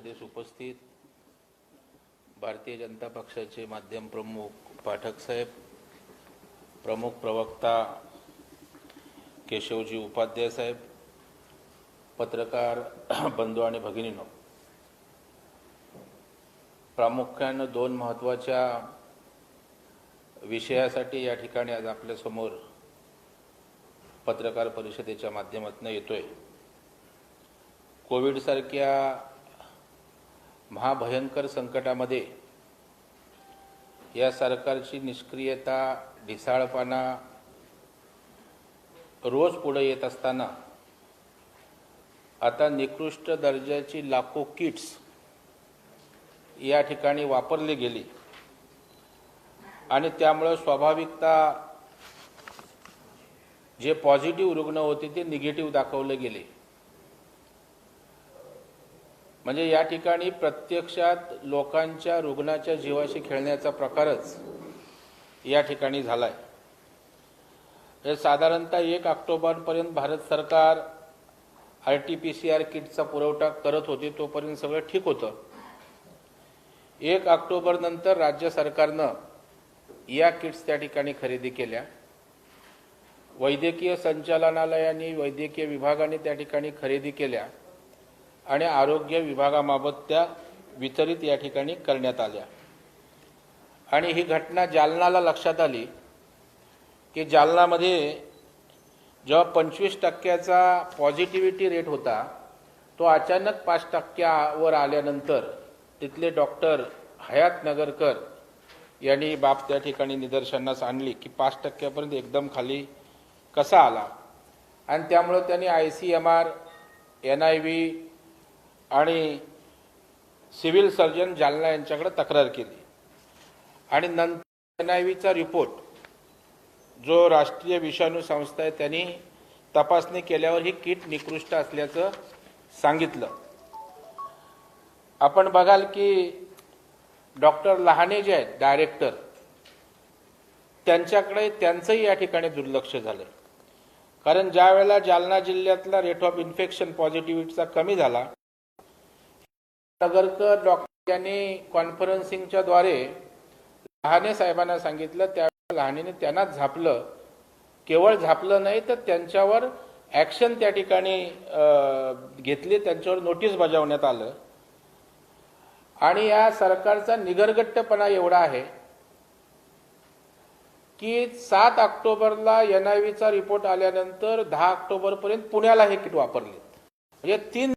परिषदेस उपस्थित. भारतीय जनता पक्षाचे माध्यम प्रमुख पाठक साहेब प्रमुख प्रवक्ता केशवजी उपाध्याय साहेब पत्रकार बंधू आणि भगिनीनो. प्रामुख्यानं दोन महत्त्वाच्या विषयासाठी या ठिकाणी आज आपल्यासमोर पत्रकार परिषदेच्या माध्यमातून येतोय. कोविडसारख्या महाभयंकर संकटामध्ये या सरकारची निष्क्रियता ढिसाळपणा रोज पुढे येत असताना आता निकृष्ट दर्जाची लाखो किट्स या ठिकाणी वापरली गेली. आणि त्यामुळं स्वाभाविकता जे पॉझिटिव्ह रुग्ण होते ते निगेटिव्ह दाखवले गेले. म्हणजे या ठिकाणी प्रत्यक्षात लोकांच्या रुग्णाच्या जीवाशी खेळण्याचा प्रकारच या ठिकाणी झालाय. साधारणतः एक ऑक्टोबरपर्यंत भारत सरकार R T P C R किटचा पुरवठा करत होते तोपर्यंत सगळं ठीक होतं. एक ऑक्टोबर नंतर राज्य सरकारनं या किट्स त्या ठिकाणी खरेदी केल्या. वैद्यकीय संचालनालयाने वैद्यकीय विभागाने त्या ठिकाणी खरेदी केल्या. आणि आरोग्य विभागामार्फत त्या वितरित या ठिकाणी करण्यात आल्या. आणि ही घटना जालनाला लक्षात आली की जालनामध्ये जेव्हा पंचवीस टक्क्याचा पॉझिटिव्हिटी रेट होता तो अचानक पाच टक्क्यावर आल्यानंतर तिथले डॉक्टर हयात नगरकर यांनी बाब त्या ठिकाणी निदर्शनास आणली की पाच टक्क्यापर्यंत एकदम खाली कसा आला. आणि त्यामुळं त्यांनी I C M R N I V आणि सिव्हिल सर्जन जालना यांच्याकडे तक्रार केली. आणि नंतर एन आय व्हीचा रिपोर्ट जो राष्ट्रीय विषाणू संस्था आहे त्यांनी तपासणी केल्यावर ही किट निकृष्ट असल्याचं सांगितलं. आपण बघाल की डॉक्टर लहाने जे आहेत डायरेक्टर त्यांच्याकडे त्यांचंही या ठिकाणी दुर्लक्ष झालं कारण ज्या वेळेला जालना जिल्ह्यातला रेट ऑफ इन्फेक्शन पॉझिटिव्हिटीचा कमी झाला नगरकर डॉक्टर यांनी कॉन्फरन्सिंगच्या द्वारे लहाने साहेबांना सांगितलं त्यावेळेला लहानेने त्यांना झापलं. केवळ झापलं नाही तर त्यांच्यावर ॲक्शन त्या ठिकाणी घेतली त्यांच्यावर नोटीस बजावण्यात आलं. आणि या सरकारचा निगरगट्टपणा एवढा आहे की सात ऑक्टोबरला एन आय व्हीचा रिपोर्ट आल्यानंतर दहा ऑक्टोबरपर्यंत पुण्याला हे किट वापरले म्हणजे तीन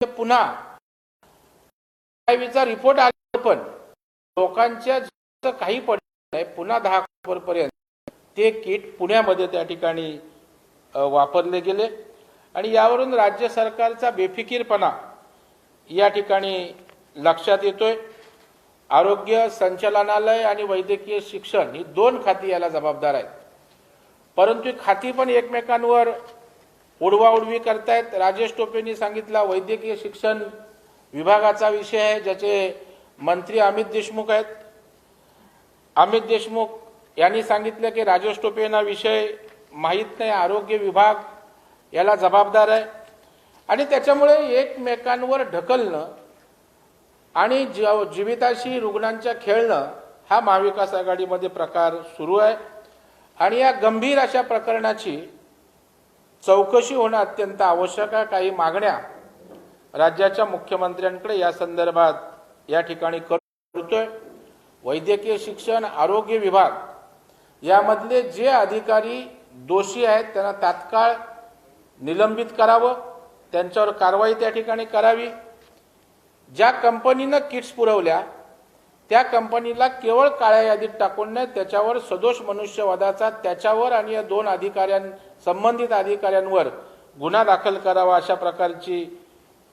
पुन्हा एन आय रिपोर्ट आला पण लोकांच्या काही पडलं नाही. पुन्हा दहा ऑक्टोबरपर्यंत ते किट पुण्यामध्ये त्या ठिकाणी वापरले गेले. आणि यावरून राज्य सरकारचा बेफिकीरपणा या ठिकाणी लक्षात येतोय. आरोग्य संचालनालय आणि वैद्यकीय शिक्षण ही दोन खाती याला जबाबदार आहेत. परंतु खाती पण एकमेकांवर उडवाउडवी करतायत. राजेश टोपेंनी सांगितला वैद्यकीय शिक्षण विभागाचा विषय आहे ज्याचे मंत्री अमित देशमुख आहेत. अमित देशमुख यांनी सांगितलं की राजेश टोपे यांना विषय माहीत नाही आरोग्य विभाग याला जबाबदार आहे. आणि त्याच्यामुळे एकमेकांवर ढकलणं आणि जीव- जीविताशी रुग्णांच्या खेळणं हा महाविकास आघाडीमध्ये प्रकार सुरू आहे. आणि या गंभीर अशा प्रकरणाची चौकशी होणं अत्यंत आवश्यक आहे. काही मागण्या राज्याच्या मुख्यमंत्र्यांकडे या संदर्भात या ठिकाणी करतोय. वैद्यकीय शिक्षण आरोग्य विभाग यामधले जे अधिकारी दोषी आहेत त्यांना तात्काळ निलंबित करावं त्यांच्यावर कारवाई त्या ठिकाणी करावी. ज्या कंपनीनं किट्स पुरवल्या त्या कंपनीला केवळ काळ्या यादीत टाकून नाही त्याच्यावर सदोष मनुष्यवादाचा त्याच्यावर आणि या दोन अधिकाऱ्यां संबंधित अधिकाऱ्यांवर गुन्हा दाखल करावा अशा प्रकारची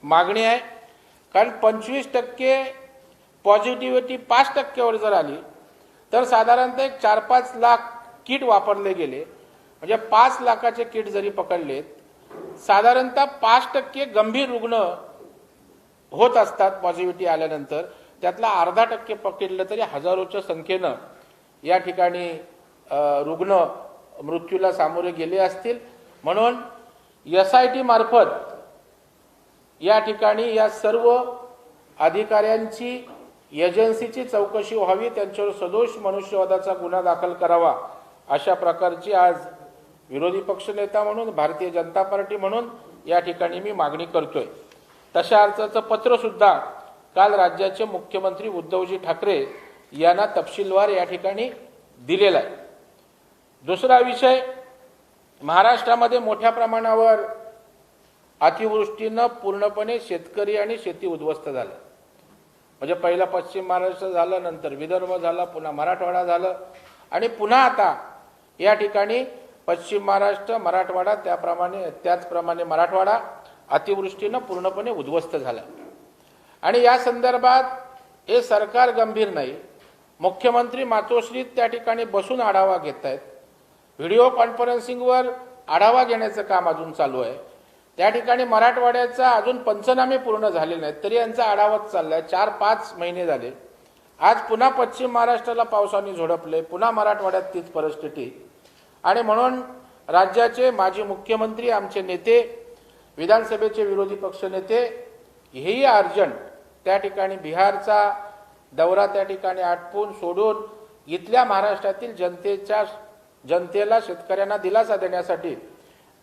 मागणी आहे. कारण पंचवीस टक्के पॉझिटिव्हिटी पाच टक्क्यावर जर आली तर साधारणतः एक चार पाच लाख किट वापरले गेले. म्हणजे पाच लाखाचे किट जरी पकडलेत साधारणतः पाच टक्के गंभीर रुग्ण होत असतात पॉझिटिव्हिटी आल्यानंतर. त्यातला अर्धा टक्के पकडलं तरी हजारोच्या संख्येनं या ठिकाणी रुग्ण मृत्यूला सामोरे गेले असतील. म्हणून एस आय टी मार्फत या ठिकाणी या सर्व अधिकाऱ्यांची एजन्सीची चौकशी व्हावी त्यांच्यावर सदोष मनुष्यवादाचा गुन्हा दाखल करावा अशा प्रकारची आज विरोधी पक्षनेता म्हणून भारतीय जनता पार्टी म्हणून या ठिकाणी मी मागणी करतोय. तशा अर्थाचं पत्रसुद्धा काल राज्याचे मुख्यमंत्री उद्धवजी ठाकरे यांना तपशीलवार या ठिकाणी दिलेला आहे. दुसरा विषय महाराष्ट्रामध्ये मोठ्या प्रमाणावर अतिवृष्टीनं पूर्णपणे शेतकरी आणि शेती उद्ध्वस्त झालं. म्हणजे पहिला पश्चिम महाराष्ट्र झालं नंतर विदर्भ झाला पुन्हा मराठवाडा झालं. आणि पुन्हा आता या ठिकाणी पश्चिम महाराष्ट्र मराठवाडा त्याप्रमाणे त्याचप्रमाणे मराठवाडा अतिवृष्टीनं पूर्णपणे उद्ध्वस्त झाला. आणि या संदर्भात हे सरकार गंभीर नाही. मुख्यमंत्री मातोश्री त्या ठिकाणी बसून आढावा घेत आहेत व्हिडिओ कॉन्फरन्सिंगवर आढावा घेण्याचं काम अजून चालू आहे. त्या ठिकाणी मराठवाड्याचा अजून पंचनामे पूर्ण झाले नाहीत तरी यांचा आढावाच चाललाय. चार पाच महिने झाले. आज पुन्हा पश्चिम महाराष्ट्राला पावसाने झोडपले पुन्हा मराठवाड्यात तीच परिस्थिती. आणि म्हणून राज्याचे माजी मुख्यमंत्री आमचे नेते विधानसभेचे विरोधी पक्षनेते हेही अर्जंट त्या ठिकाणी बिहारचा दौरा त्या ठिकाणी आटपून सोडून इथल्या महाराष्ट्रातील जनतेच्या जनतेला शेतकऱ्यांना दिलासा देण्यासाठी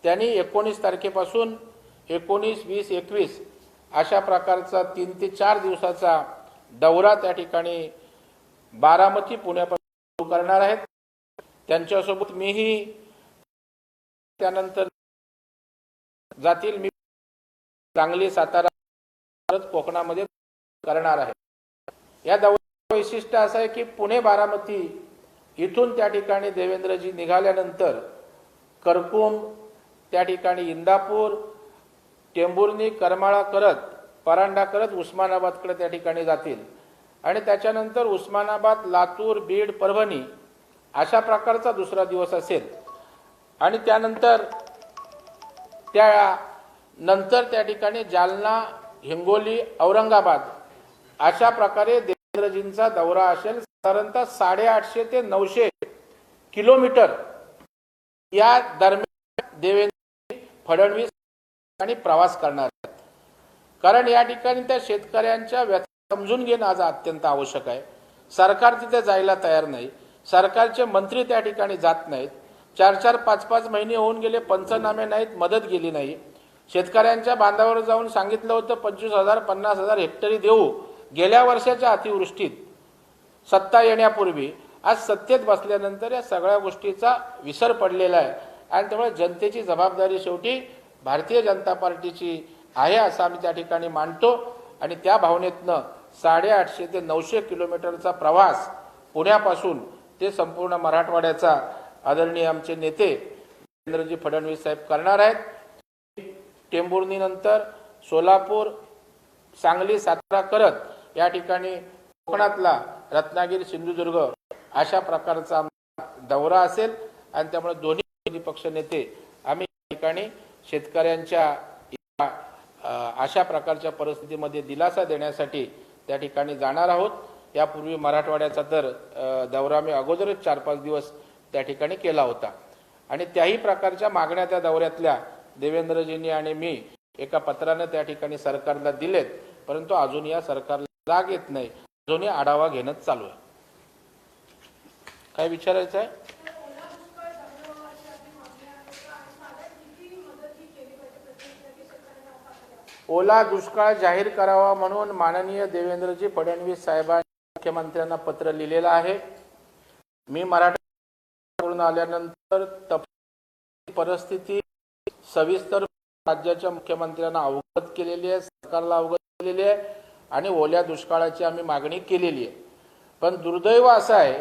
त्यांनी एकोणीस तारखेपासून एकोणीस वीस एकवीस अशा प्रकारचा तीन ते चार दिवसाचा दौरा त्या ठिकाणी बारामती पुण्यापासून सुरू करणार आहेत. त्यांच्यासोबत मीही त्यानंतर जातील. मी सांगली सातारा परत कोकणामध्ये करणार आहे. या दौऱ्याचं वैशिष्ट्य असं आहे की पुणे बारामती इथून त्या ठिकाणी देवेंद्रजी निघाल्यानंतर करकुम त्या ठिकाणी इंदापूर टेंभुर्णी करमाळा करत परांडा करत उस्मानाबादकडे त्या ठिकाणी जातील. आणि त्याच्यानंतर उस्मानाबाद लातूर बीड परभणी अशा प्रकारचा दुसरा दिवस असेल. आणि त्यानंतर त्या नंतर त्या ठिकाणी जालना हिंगोली औरंगाबाद अशा प्रकारे देवेंद्रजींचा दौरा असेल. साधारणतः साडेआठशे ते नऊशे किलोमीटर या दरम्यान देवेंद्र फडणवीस आणि प्रवास करणार आहेत. कारण या ठिकाणी त्या शेतकऱ्यांच्या व्यथा समजून घेणं आज अत्यंत आवश्यक आहे. सरकार तिथे जायला तयार नाही. सरकारचे मंत्री त्या ठिकाणी जात नाहीत. चार चार पाच पाच महिने होऊन गेले पंचनामे नाहीत मदत गेली नाही. शेतकऱ्यांच्या बांधावर जाऊन सांगितलं होतं पंचवीस हजार पन्नास हजार हेक्टरी देऊ. गेल्या वर्षाच्या अतिवृष्टीत सत्ता येण्यापूर्वी आज सत्तेत बसल्यानंतर या सगळ्या गोष्टीचा विसर पडलेला आहे. आणि त्यामुळे जनतेची जबाबदारी शेवटी भारतीय जनता पार्टीची आहे असं आम्ही त्या ठिकाणी मांडतो आणि त्या भावनेतनं साडेआठशे ते नऊशे किलोमीटरचा प्रवास पुण्यापासून ते संपूर्ण मराठवाड्याचा आदरणीय आमचे नेते देवेंद्रजी फडणवीस साहेब करणार आहेत. टेंभुर्णीनंतर सोलापूर सांगली सातारा करत या ठिकाणी कोकणातला रत्नागिरी सिंधुदुर्ग अशा प्रकारचा दौरा असेल. आणि त्यामुळे दोन्ही पक्ष नेते आम्ही या ठिकाणी शेतकऱ्यांच्या या, अशा प्रकारच्या परिस्थितीमध्ये दिलासा देण्यासाठी त्या ठिकाणी जाणार आहोत. यापूर्वी मराठवाड्याचा तर दौरा मी अगोदरच चार पाच दिवस त्या ठिकाणी केला होता. आणि त्याही प्रकारच्या मागण्या त्या दौऱ्यातल्या देवेंद्रजींनी आणि मी एका पत्रानं त्या ठिकाणी सरकारला दिलेत. परंतु अजून या सरकारला जाग येत नाही. अजूनही आढावा घेणंच चालू आहे. काय विचारायचं आहे? ओला दुष्काळ जाहीर करावा म्हणून माननीय देवेंद्रजी फडणवीस साहेबांनी मुख्यमंत्र्यांना पत्र लिहिलेलं आहे. मी मराठा आल्यानंतर तप परिस्थिती सविस्तर राज्याच्या मुख्यमंत्र्यांना अवगत केलेली आहे सरकारला अवगत केलेली आहे आणि ओल्या दुष्काळाची आम्ही मागणी केलेली आहे. पण दुर्दैव असं आहे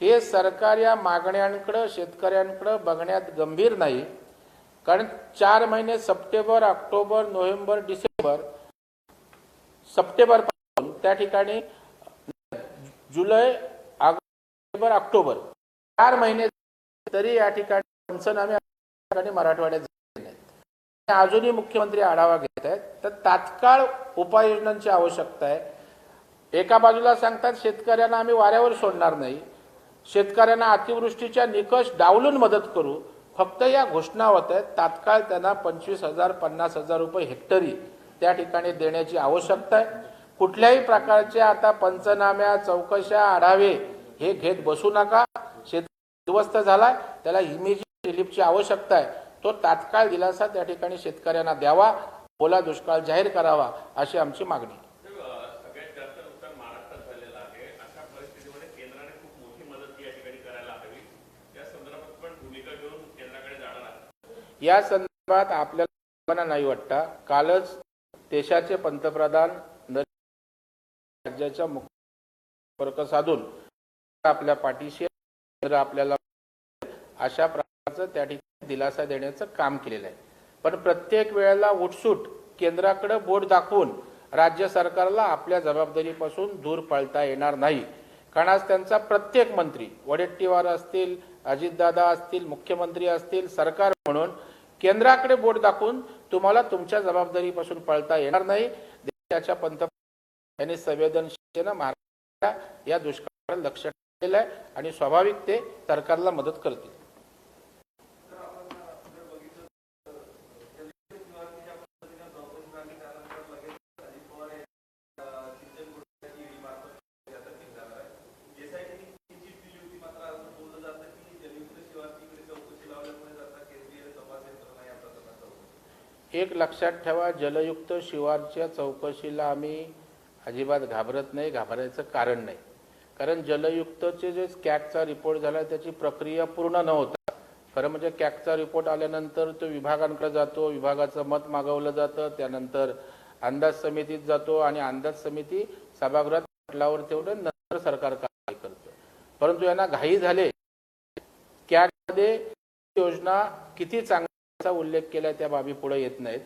हे सरकार या मागण्यांकडं शेतकऱ्यांकडं बघण्यात गंभीर नाही. कारण चार महिने सप्टेंबर ऑक्टोबर नोव्हेंबर डिसेंबर सप्टेंबरपासून त्या ठिकाणी जुलै ऑक्टोबर ऑक्टोबर चार महिने तरी या ठिकाणी पंचनामे मराठवाड्यात अजूनही मुख्यमंत्री आढावा घेत आहेत. तर तात्काळ उपाययोजनांची आवश्यकता आहे. एका बाजूला सांगतात शेतकऱ्यांना आम्ही वाऱ्यावर सोडणार नाही. शेतकऱ्यांना अतिवृष्टीच्या निकष डावलून मदत करू. फक्त या घोषणा होत आहेत तात्काळ त्यांना पंचवीस हजार पन्नास हजार रुपये हेक्टरी त्या ठिकाणी देण्याची आवश्यकता आहे. कुठल्याही प्रकारच्या आता पंचनाम्या चौकशा आढावे हे घेत बसू नका. शेतकरी झालाय त्याला इमिजिएट रिलीफची आवश्यकता आहे. तो तात्काळ दिलासा त्या ठिकाणी शेतकऱ्यांना द्यावा ओला दुष्काळ जाहीर करावा अशी आमची मागणी आहे. सगळ्यात जास्त नुकसान महाराष्ट्रात झालेलं आहे अशा परिस्थितीमध्ये केंद्राने खूप मोठी मदत या ठिकाणी करायला हवी या संदर्भात पण भूमिका घेऊन केंद्राकडे जाणार आहे या संदर्भात आपल्याला नाही वाटता. कालच देशाचे पंतप्रधान राज्याच्या मुख्य संपर्क साधून आपल्या पाठीशी आपल्याला अशा प्रकारचं त्या ठिकाणी दिलासा देण्याचं काम केलेलं आहे. पण प्रत्येक वेळेला उठसूट केंद्राकडे बोट दाखवून राज्य सरकारला आपल्या जबाबदारीपासून दूर पळता येणार नाही. कारण आज त्यांचा प्रत्येक मंत्री वडेट्टीवार असतील अजितदादा असतील मुख्यमंत्री असतील सरकार म्हणून केंद्राकडे बोट दाखवून तुम्हाला तुमच्या जबाबदारीपासून पळता येणार नाही. देशाच्या पंतप्रधान यांनी संवेदनशीलतेनं महाराष्ट्राच्या या दुष्काळावर लक्ष ठेवलेलं आहे आणि स्वाभाविक ते सरकारला मदत करतील. एक लक्षात ठेवा जलयुक्त शिवारच्या चौकशीला आम्ही अजिबात घाबरत नाही घाबरायचं कारण नाही. कारण जलयुक्तचे जे कॅकचा रिपोर्ट झाला त्याची प्रक्रिया पूर्ण नव्हता खरं म्हणजे कॅकचा रिपोर्ट आल्यानंतर तो विभागांकडे जातो विभागाचं मत मागवलं जातं त्यानंतर अंदाज समितीत जातो आणि अंदाज समिती सभागृहात म्हटल्यावर तेवढं नंतर सरकार कारवाई करतं. परंतु यांना घाई झाले. कॅकमध्ये योजना किती चांगली उल्लेख केला त्या बाबी पुढे येत नाहीत.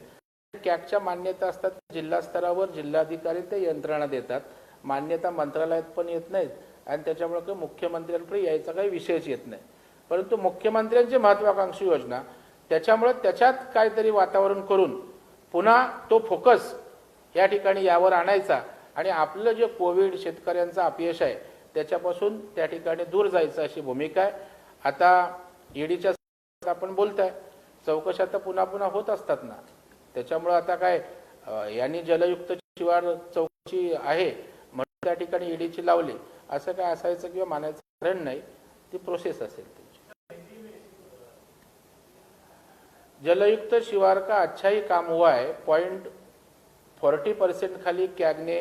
कॅगच्या मान्यता असतात जिल्हा स्तरावर जिल्हाधिकारी ते यंत्रणा देतात. मान्यता मंत्रालयात पण येत नाहीत. आणि त्याच्यामुळे काही मुख्यमंत्र्यांकडे यायचा काही विषयच येत नाही. परंतु मुख्यमंत्र्यांची महत्वाकांक्षी योजना त्याच्यामुळे त्याच्यात काहीतरी वातावरण करून पुन्हा तो फोकस या ठिकाणी यावर आणायचा आणि आपलं जे कोविड शेतकऱ्यांचं अपयश आहे त्याच्यापासून त्या ठिकाणी दूर जायचं अशी भूमिका आहे. आता ईडीच्या आपण बोलताय. चौकशा तर पुन्हा पुन्हा होत असतात ना. त्याच्यामुळं आता काय यांनी जलयुक्त शिवार चौकशी आहे म्हणून त्या ठिकाणी ईडीची लावली. असं काय असायचं किंवा मानायचं कारण नाही ती प्रोसेस असेल त्याची. जलयुक्त शिवार का अच्छा ही काम हुआ है पॉइंट फोर्टी परसेंट खाली कैग ने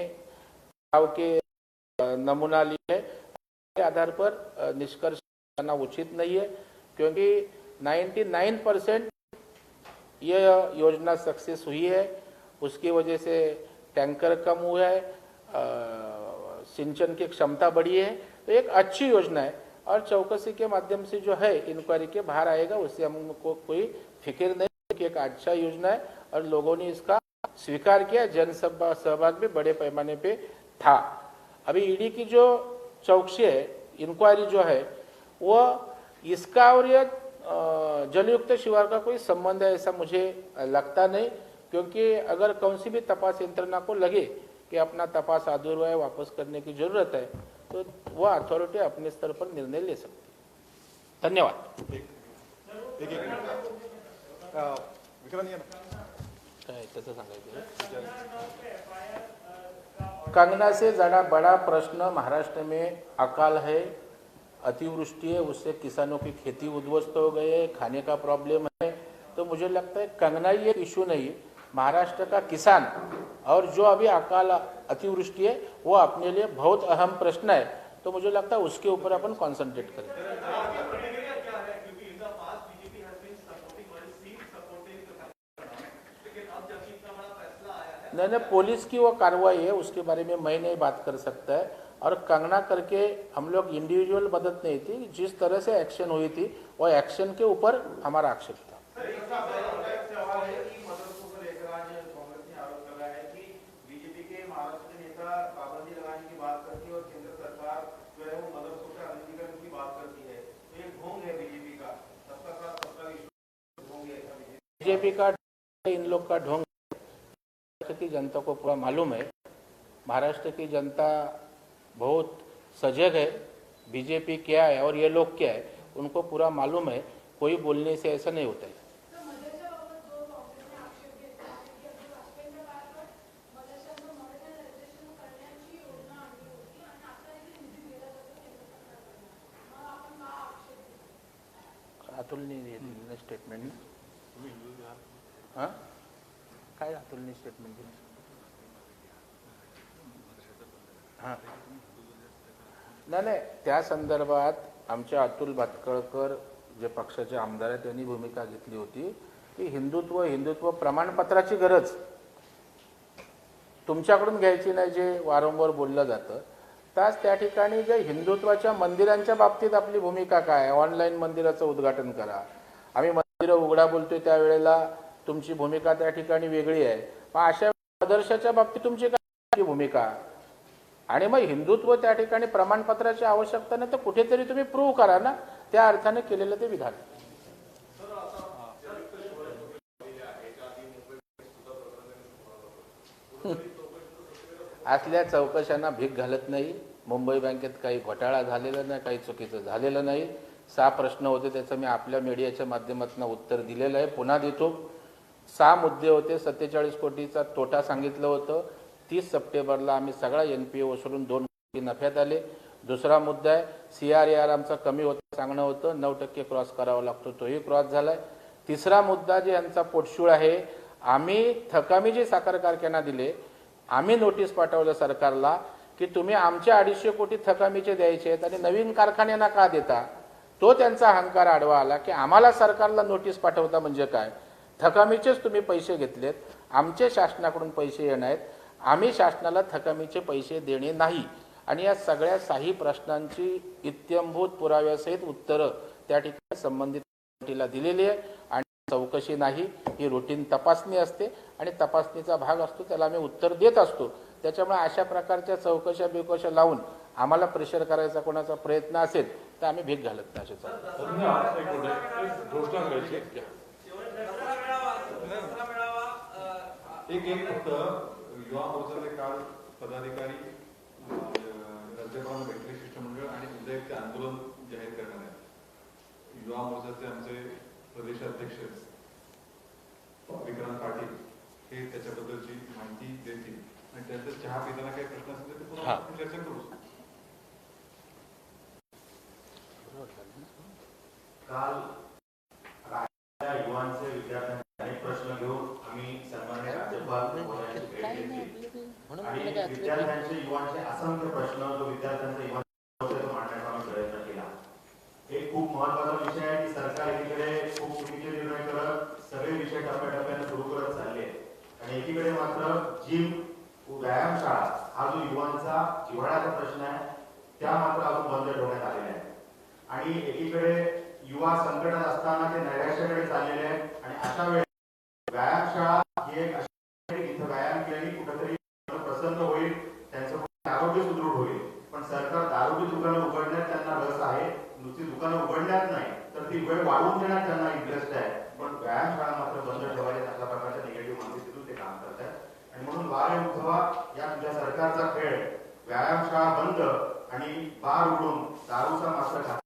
गाँव के अ, नमूना लिए के आधार पर निष्कर्ष करना उचित नहीं है क्योंकि 99 परसेंट ये योजना सक्सेस हुई है। उसकी वजह से टैंकर कम हुआ है सिंचन की क्षमता बढ़ी है। तो एक अच्छी योजना है और चौकसी के माध्यम से जो है इंक्वायरी के बाहर आएगा उससे हमको कोई फ़िक्र नहीं कि एक अच्छा योजना है और लोगों ने इसका स्वीकार किया। जन सहभाग भी बड़े पैमाने पे था। अभी ईडी की जो चौकसी है इंक्वायरी जो है वो इसका और ये अ, जलयुक्त शिवार का कोई संबंध है ऐसा मुझे लगता नहीं क्योंकि अगर कौन सी भी तपास यंत्रणा को लगे कि अपना तपास अधूरा है वापस करने की जरूरत है तो वह अथॉरिटी अपने स्तर पर निर्णय ले सकती है। धन्यवाद। कंगना से ज़्यादा बड़ा प्रश्न महाराष्ट्र में अकाल है अतिवृष्टि है, उससे किसानों की खेती उद्ध्वस्त हो गई है, खाने का प्रॉब्लम है। तो मुझे लगता है कंगना ही एक इशू नहीं महाराष्ट्र का किसान और जो अभी अकाल अतिवृष्टि है, वो अपने लिए बहुत अहम प्रश्न है। तो मुझे लगता है उसके ऊपर अपन कॉन्सेंट्रेट करें। नहीं नहीं पुलिस की वो कार्रवाई है, उसके बारे में मैं नहीं बात कर सकता है। और कंगना करके हम लोग इंडिविजुअल मदद नहीं थी जिस तरह से एक्शन हुई थी वो एक्शन के ऊपर हमारा आक्षेप था। बीजेपी का इन लोग का ढोंग की जनता को पूरा मालूम है। महाराष्ट्र की जनता बहुत सजग है बीजेपी क्या है और ये लोग क्या है उनको पूरा मालूम है कोई बोलने से ऐसा नहीं होता है। अतुलनी स्टेटमेंट हां काय अतुलनी स्टेटमेंट दिली? हां नाही नाही. त्या संदर्भात आमचे अतुल भातकळकर जे पक्षाचे आमदार आहेत त्यांनी भूमिका घेतली होती की हिंदुत्व हिंदुत्व प्रमाणपत्राची गरज. तुमच्याकडून घ्यायची नाही जे वारंवार बोललं जातं. त्याच त्या ठिकाणी जे हिंदुत्वाच्या मंदिरांच्या बाबतीत आपली भूमिका काय? ऑनलाईन मंदिराचं उद्घाटन करा. आम्ही मंदिरं उघडा बोलतोय त्यावेळेला तुमची भूमिका त्या ठिकाणी वेगळी आहे. मग अशा आदर्शाच्या बाबतीत तुमची काय भूमिका? आणि मग हिंदुत्व त्या ठिकाणी प्रमाणपत्राची आवश्यकता नाही तर कुठेतरी तुम्ही प्रूव्ह करा ना त्या अर्थाने केलेलं ते विधान. असल्या चौकशांना भीक घालत नाही. मुंबई बँकेत काही घोटाळा झालेला नाही काही चुकीचं झालेलं नाही. सहा प्रश्न होते त्याचं मी आपल्या मीडियाच्या माध्यमातून उत्तर दिलेलं आहे. पुन्हा देतो. सहा मुद्दे होते सत्तेचाळीस कोटीचा तोटा सांगितलं होतं. तीस सप्टेंबरला आम्ही सगळा एन पी वसरून दोन कोटी नफ्यात आले. दुसरा मुद्दा आहे सी आर ए आर आमचा कमी होता सांगणं होतं. नऊ टक्के क्रॉस करावा लागतो तोही क्रॉस झालाय. तिसरा मुद्दा जे यांचा पोटशूळ आहे आम्ही थकामी जे साखर कारखाना दिले आम्ही नोटीस पाठवलं सरकारला की तुम्ही आमच्या अडीचशे कोटी थकामीचे द्यायचे आहेत आणि नवीन कारखान्यांना का देता? तो त्यांचा अहंकार आडवा आला की आम्हाला सरकारला नोटीस पाठवता म्हणजे काय? थकामीचेच तुम्ही पैसे घेतलेत. आमचे शासनाकडून पैसे येणार आहेत. आम्ही शासनाला थकामीचे पैसे देणे नाही. आणि या सगळ्या साही प्रश्नांची इत्यंभूत पुराव्यासहित उत्तरं त्या ठिकाणी संबंधित कमिटीला दिलेली आहे. आणि चौकशी नाही ही रुटीन तपासणी असते. आणि तपासणीचा भाग असतो त्याला आम्ही उत्तर देत असतो. त्याच्यामुळे अशा प्रकारच्या चौकशा बिकशा लावून आम्हाला प्रेशर करायचा कोणाचा प्रयत्न असेल तर आम्ही भीक घालत नाही असे युवा मोर्चाचे काल पदाधिकारी अं, राज्यपालांना भेटले शिष्टमंडळ आणि उद्या एक ते आंदोलन जाहीर करणार आहे युवा मोर्चाचे आमचे प्रदेशाध्यक्ष विक्रांत पाटील हे त्याच्याबद्दलची माहिती देतील. आणि त्यांचा चहा पिताना काही प्रश्न असेल तर ते पुन्हा. आपण चर्चा करू. काल युवांचे विद्यार्थ्यांचे अनेक प्रश्न घेऊन आम्ही सन्मान्य राज्यपाल महोदयांची भेट घेतली आणि विद्यार्थ्यांचे युवांचे असंख्य प्रश्न जो विद्यार्थ्यांचा युवा मांडण्याचा आम्ही प्रयत्न केला. एक खूप महत्त्वाचा विषय आहे की सरकार एकीकडे खूप चुकीचे निर्णय करत सगळे विषय टप्प्याटप्प्याने सुरू करत चालले. आणि एकीकडे मात्र जिम व्यायामशाळा हा जो युवांचा जिव्हाळ्याचा प्रश्न आहे त्या मात्र अजून बंद ठेवण्यात आलेल्या आहेत. आणि एकीकडे युवा संकटात असताना ते नैराश्याकडे चाललेले आहेत आणि अशा वेळेस व्यायामशाळा ही एक अशी आहे की इथं व्यायाम केल्याने कुठेतरी मन प्रसन्न होईल त्यांचं कुठेतरी आरोग्य सुदृढ होईल पण सरकार दारूची दुकानं उघडण्यात त्यांना रस आहे नुसती दुकानं उघडण्यात नाही तर ती वेळ त्यांना इंटरेस्ट आहे. पण व्यायाम शाळा मात्र बंद ठेवायचे अशा प्रकारच्या निगेटिव्ह मानसिकतेतून ते काम करत आहेत आणि म्हणून वारे उठवा या तुझ्या सरकारचा खेळ. व्यायाम शाळा बंद आणि बार उडून दारूचा मात्र घात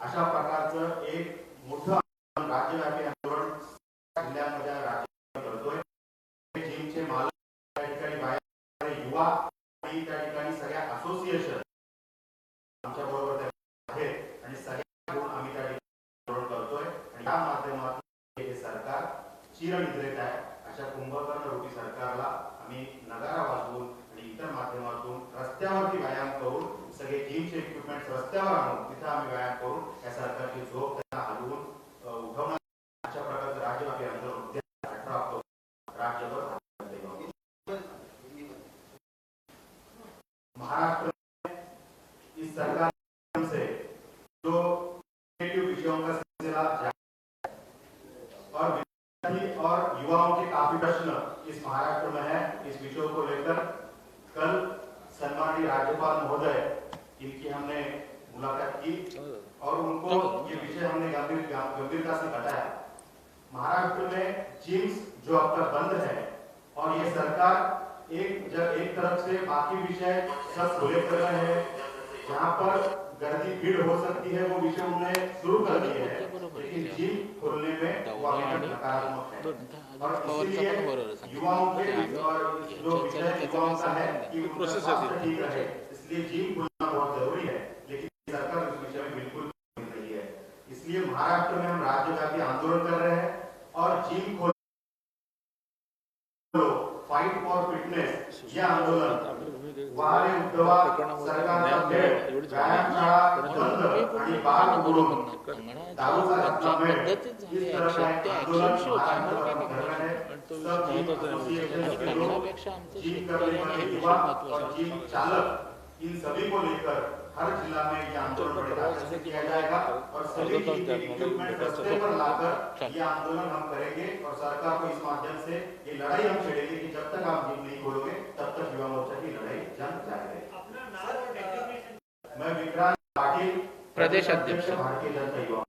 अशा प्रकारचं एक मोठं राज्यव्यापी आंदोलन जिल्ह्यांमध्ये राज्य करतोय हे जिमचे मालक त्या ठिकाणी बाहेर युवा आणि त्या ठिकाणी सगळ्या असोसिएशन आमच्या बरोबर आहेत आणि सगळ्या घेऊन आम्ही त्या ठिकाणी आंदोलन करतोय आणि या माध्यमातून हे सरकार चिरनिद्रेत आहे अशा कुंभकर्ण रूपी सरकारला आम्ही नगारा वाजवून आणि इतर माध्यमातून रस्त्यावरती व्यायाम करून सगळे जिमचे इक्विपमेंट रस्त्यावर आणून तिथं आम्ही व्यायाम करून या सरकारची झोप एक तरफ़ से बाकी विषय सब खुले कर रहे हैं। जहाँ पर गर्दी भीड़ हो सकती है, वो विषय उन्होंने शुरू कर दिए है। लेकिन जिम खोलने में नकारात्मक है। और इसीलिए युवाओं के और जो विषय युवाओं का है कि उनका ठीक रहे। इसलिए जिम खोलना बहुत ज़रूरी है। वाहने उद्धवा सरकारचा भेट व्यायामशाळा बंद आणि बाल बुडवून दारूचा रत्ना भेट का एक आंदोलन महाराष्ट्र में कर रहे हैं सब जीप एसोसिएशन के लोग जीप कर्मचारी के युवा और जीप चालक इन सभी को लेकर हर जिला में ये आंदोलन बड़े ताकत से किया जाएगा और सभी इक्विपमेंट रस्ते पर लाकर ये आंदोलन हम करेंगे और सरकार को इस माध्यम से ये लड़ाई हम छेड़ेंगे कि जब तक आप जीत नहीं खोलोगे तब तक युवा मोर्चा की लड़ाई जंग जाएगी मैं विक्रांत पाटिल प्रदेश अध्यक्ष। भारतीय जनता युवा